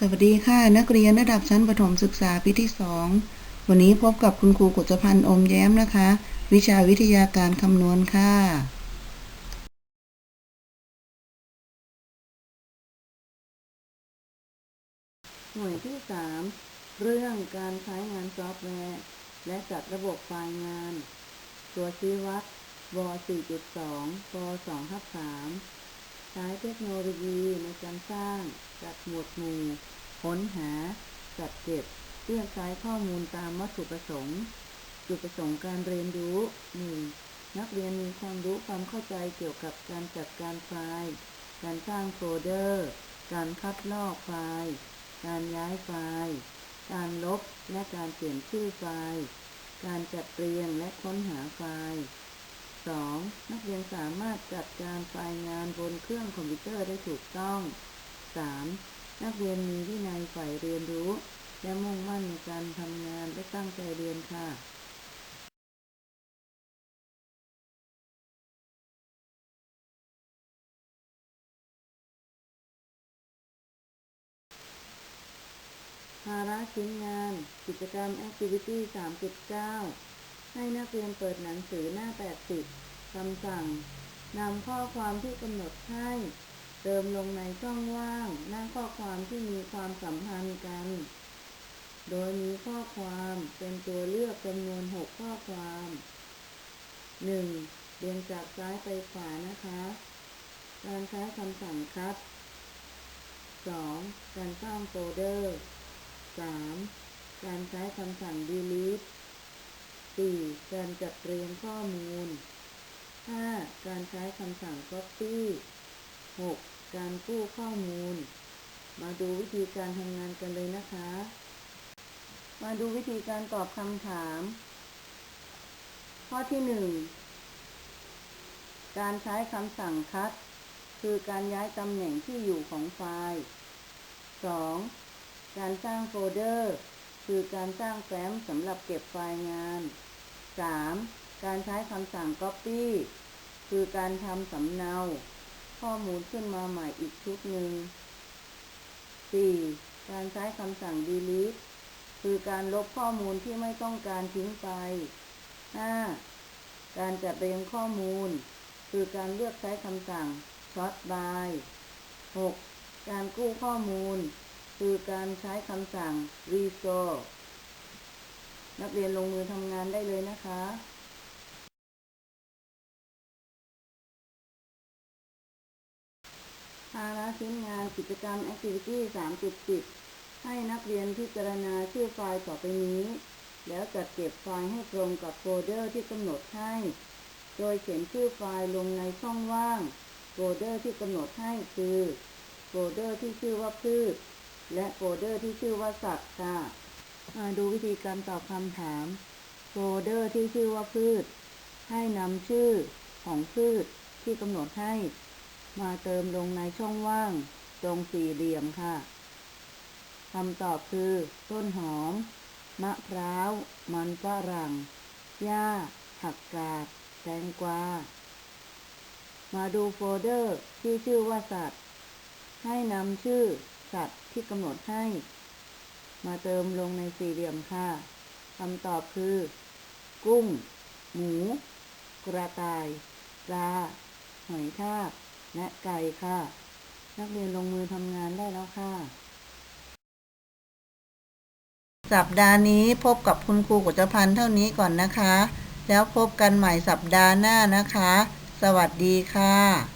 สวัสดีค่ะ นักเรียนระดับชั้นประถมศึกษาปีที่ 2 วันนี้พบกับคุณครูกุจพันธ์อมแย้มนะคะ วิชาวิทยาการคำนวณค่ะ หน่วยที่ 3 เรื่องการใช้งานซอฟต์แวร์และจัดระบบไฟล์งาน ตัวชี้วัดว 4.2 ป 2 ทับ3 ช้เทคโนโลยีในการสร้าง จัดหมวดหมู่ค้นหา จัดเก็บเรียกใช้ข้อมูลตามวัตถุประสงค์ จุดประสงค์การเรียนรู้ 1. นักเรียนมีความรู้ความเข้าใจเกี่ยวกับการจัดการไฟล์ การสร้างโฟลเดอร์ การคัดลอกไฟล์ การย้ายไฟล์ การลบและการเปลี่ยนชื่อไฟล์ การจัดเรียงและค้นหาไฟล์ 2. นักเรียนสามารถจัดการไฟล์งานบนเครื่องคอมพิวเตอร์ได้ถูกต้อง 3. นักเรียนมีวินัยใฝ่เรียนรู้ และมุ่งมั่นในการทำงานและตั้งใจเรียนค่ะภาระชิ้นงาน กิจกรรม Activity 3.9 ให้นักเรียนเปิดหนังสือหน้า 80คำสั่งนำข้อความที่กำหนดให้ เติมลงในช่องว่าง หน้าข้อความที่มีความสัมพันธ์กัน โดยมีข้อความเป็นตัวเลือกจำนวน 6 ข้อความ 1. เรียงจากซ้ายไปขวานะคะ การใช้คำสั่งคัด 2. การสร้างโฟลเดอร์ 3. การใช้คำสั่ง delete 4. การจัดเรียงข้อมูล 5. การใช้คำสั่ง copy 6. การกู้ข้อมูล มาดูวิธีการทำงานกันเลยนะคะ มาดูวิธีการตอบคำถาม ข้อที่ 1 การใช้คำสั่งคัด คือการย้ายตำแหน่งที่อยู่ของไฟล์ 2. การสร้างโฟลเดอร์ คือการสร้างแฟ้มสำหรับเก็บไฟล์งาน 3. การใช้คำสั่ง Copy คือการทำสำเนา ข้อมูลขึ้นมาใหม่อีกชุดหนึ่ง 4. การใช้คำสั่ง Delete คือการลบข้อมูลที่ไม่ต้องการทิ้งไป 5. การจัดเรียงข้อมูล คือการเลือกใช้คำสั่ง Sort by 6. การกู้ข้อมูล คือการใช้คำสั่ง Restore นักเรียนลงมือทำงานได้เลยนะคะภาระชิ้นงานกิจกรรม Activity 3.10 ให้นักเรียนพิจารณาชื่อไฟล์ต่อไปนี้ แล้วจัดเก็บไฟล์ให้ตรงกับโฟลเดอร์ที่กำหนดให้ โดยเขียนชื่อไฟล์ลงในช่องว่าง โฟลเดอร์ที่กำหนดให้คือ โฟลเดอร์ที่ชื่อว่าพืช และโฟลเดอร์ที่ชื่อว่าสัตว์ค่ะมาดูวิธีการตอบคำถาม โฟลเดอร์ที่ชื่อว่าพืช ให้นำชื่อของพืชที่กำหนดให้ มาเติมลงในช่องว่างตรงสี่เหลี่ยมค่ะคำตอบคือ ต้นหอม มะพร้าว มันฝรั่ง หญ้า ผักกาด แตงกวา มาดูโฟลเดอร์ที่ชื่อว่าสัตว์ ให้นำชื่อสัตว์ ที่กำหนดให้ มาเติมลงในสี่เหลี่ยมค่ะคำตอบคือ กุ้ง หมู กระต่าย ปลา หอยทาก และไก่ค่ะ นักเรียนลงมือทำงานได้แล้วค่ะ สัปดาห์นี้พบกับคุณครูกุจพันธ์เท่านี้ก่อนนะคะ แล้วพบกันใหม่สัปดาห์หน้านะคะ สวัสดีค่ะ